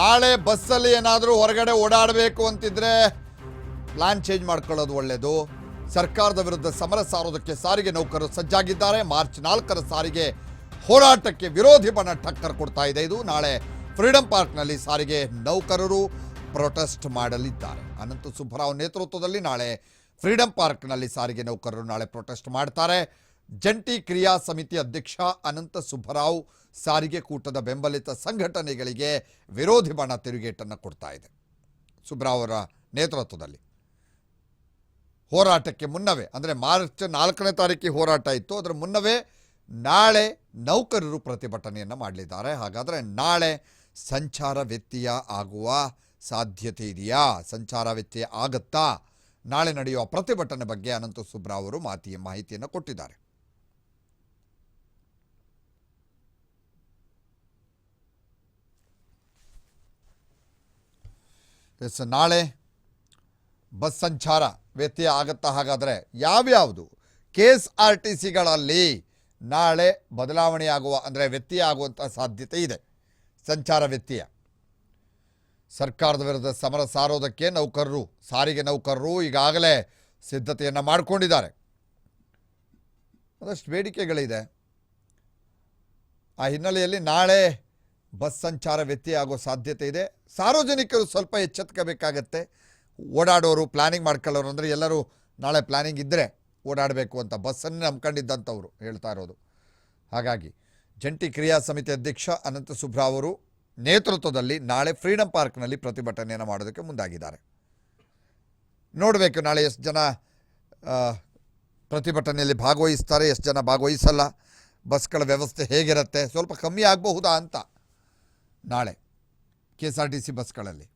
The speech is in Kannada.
ನಾಳೆ ಬಸ್ಸಲ್ಲಿ ಏನಾದರೂ ಹೊರಗಡೆ ಓಡಾಡಬೇಕು ಅಂತಿದ್ರೆ ಪ್ಲಾನ್ ಚೇಂಜ್ ಮಾಡ್ಕೊಳ್ಳೋದು ಒಳ್ಳೆಯದು ಸರ್ಕಾರದ ವಿರುದ್ಧ ಸಮರ ಸಾರೋದಕ್ಕೆ ಸಾರಿಗೆ ನೌಕರರು ಸಜ್ಜಾಗಿದ್ದಾರೆ. ಮಾರ್ಚ್ ನಾಲ್ಕರ ಸಾರಿಗೆ ಹೋರಾಟಕ್ಕೆ ವಿರೋಧಿ ಬಣ ಟಕ್ಕರ್ ಕೊಡ್ತಾ ಇದೆ ಇದು. ನಾಳೆ ಫ್ರೀಡಂ ಪಾರ್ಕ್ನಲ್ಲಿ ಸಾರಿಗೆ ನೌಕರರು ಪ್ರೊಟೆಸ್ಟ್ ಮಾಡಲಿದ್ದಾರೆ. ಅನಂತ ಸುಬ್ಬರಾವ್ ನೇತೃತ್ವದಲ್ಲಿ ನಾಳೆ ಫ್ರೀಡಂ ಪಾರ್ಕ್ನಲ್ಲಿ ಸಾರಿಗೆ ನೌಕರರು ನಾಳೆ ಪ್ರೊಟೆಸ್ಟ್ ಮಾಡ್ತಾರೆ. ಜಂಟಿ ಕ್ರಿಯಾ ಸಮಿತಿ ಅಧ್ಯಕ್ಷ ಅನಂತ ಸುಬ್ಬರಾವ್ ಸಾರಿಗೆ ಕೂಟದ ಬೆಂಬಲಿತ ಸಂಘಟನೆಗಳಿಗೆ ವಿರೋಧಿ ಬಣ ತಿರುಗೇಟನ್ನು ಕೊಡ್ತಾ ಇದೆ. ಸುಬ್ರಾವ್ ಅವರ ನೇತೃತ್ವದಲ್ಲಿ. ಹೋರಾಟಕ್ಕೆ ಮುನ್ನವೇ, ಅಂದರೆ ಮಾರ್ಚ್ ನಾಲ್ಕನೇ ತಾರೀಕಿಗೆ ಹೋರಾಟ ಇತ್ತು. ಅದರ ಮುನ್ನವೇ ನಾಳೆ ನೌಕರರು ಪ್ರತಿಭಟನೆಯನ್ನು ಮಾಡಲಿದ್ದಾರೆ. ಹಾಗಾದರೆ ನಾಳೆ ಸಂಚಾರ ವ್ಯತ್ಯಯ ಆಗುವ ಸಾಧ್ಯತೆ ಇದೆಯಾ? ಸಂಚಾರ ವ್ಯತ್ಯಯ ಆಗತ್ತಾ? ನಾಳೆ ನಡೆಯುವ ಪ್ರತಿಭಟನೆ ಬಗ್ಗೆ ಅನಂತ ಸುಬ್ರಾವ್ ಅವರು ಮಾತಿಯ ಮಾಹಿತಿಯನ್ನು ಕೊಟ್ಟಿದ್ದಾರೆ. ನಾಳೆ ಬಸ್ ಸಂಚಾರ ವ್ಯತ್ಯಯ ಆಗುತ್ತಾ ಹಾಗಾದರೆ ಯಾವ್ಯಾವುದು? ಕೆ ಎಸ್ ಆರ್ ಟಿ ಸಿಗಳಲ್ಲಿ ನಾಳೆ ಬದಲಾವಣೆಯಾಗುವ, ಅಂದರೆ ವ್ಯತ್ಯಯ ಆಗುವಂಥ ಸಾಧ್ಯತೆ ಇದೆ. ಸಂಚಾರ ವ್ಯತ್ಯಯ. ಸರ್ಕಾರದ ವಿರುದ್ಧ ಸಮರ ಸಾರೋದಕ್ಕೆ ನೌಕರರು, ಸಾರಿಗೆ ನೌಕರರು ಈಗಾಗಲೇ ಸಿದ್ಧತೆಯನ್ನು ಮಾಡಿಕೊಂಡಿದ್ದಾರೆ. ಒಂದಷ್ಟು ಬೇಡಿಕೆಗಳಿದೆ. ಆ ಹಿನ್ನೆಲೆಯಲ್ಲಿ ನಾಳೆ ಬಸ್ ಸಂಚಾರ ವ್ಯತ್ಯಯ ಆಗೋ ಸಾಧ್ಯತೆ ಇದೆ. ಸಾರ್ವಜನಿಕರು ಸ್ವಲ್ಪ ಎಚ್ಚೆತ್ಕೋಬೇಕಾಗತ್ತೆ. ಓಡಾಡೋರು ಪ್ಲ್ಯಾನಿಂಗ್ ಮಾಡ್ಕೊಳ್ಳೋರು ಅಂದರೆ ಎಲ್ಲರೂ ನಾಳೆ ಪ್ಲಾನಿಂಗ್ ಇದ್ದರೆ ಓಡಾಡಬೇಕು ಅಂತ ಬಸ್ಸನ್ನೇ ನಂಬ್ಕೊಂಡಿದ್ದಂಥವ್ರು ಹೇಳ್ತಾ ಇರೋದು. ಹಾಗಾಗಿ ಜಂಟಿ ಕ್ರಿಯಾ ಸಮಿತಿ ಅಧ್ಯಕ್ಷ ಅನಂತ ಸುಬ್ರಾ ಅವರು ನೇತೃತ್ವದಲ್ಲಿ ನಾಳೆ ಫ್ರೀಡಂ ಪಾರ್ಕ್ನಲ್ಲಿ ಪ್ರತಿಭಟನೆಯನ್ನು ಮಾಡೋದಕ್ಕೆ ಮುಂದಾಗಿದ್ದಾರೆ. ನೋಡಬೇಕು ನಾಳೆ ಎಷ್ಟು ಜನ ಪ್ರತಿಭಟನೆಯಲ್ಲಿ ಭಾಗವಹಿಸ್ತಾರೆ, ಎಷ್ಟು ಜನ ಭಾಗವಹಿಸಲ್ಲ, ಬಸ್ಗಳ ವ್ಯವಸ್ಥೆ ಹೇಗಿರುತ್ತೆ, ಸ್ವಲ್ಪ ಕಮ್ಮಿ ಆಗಬಹುದಾ ಅಂತ. ನಾಳೆ K S R T C ಬಸ್ಗಳಲ್ಲಿ.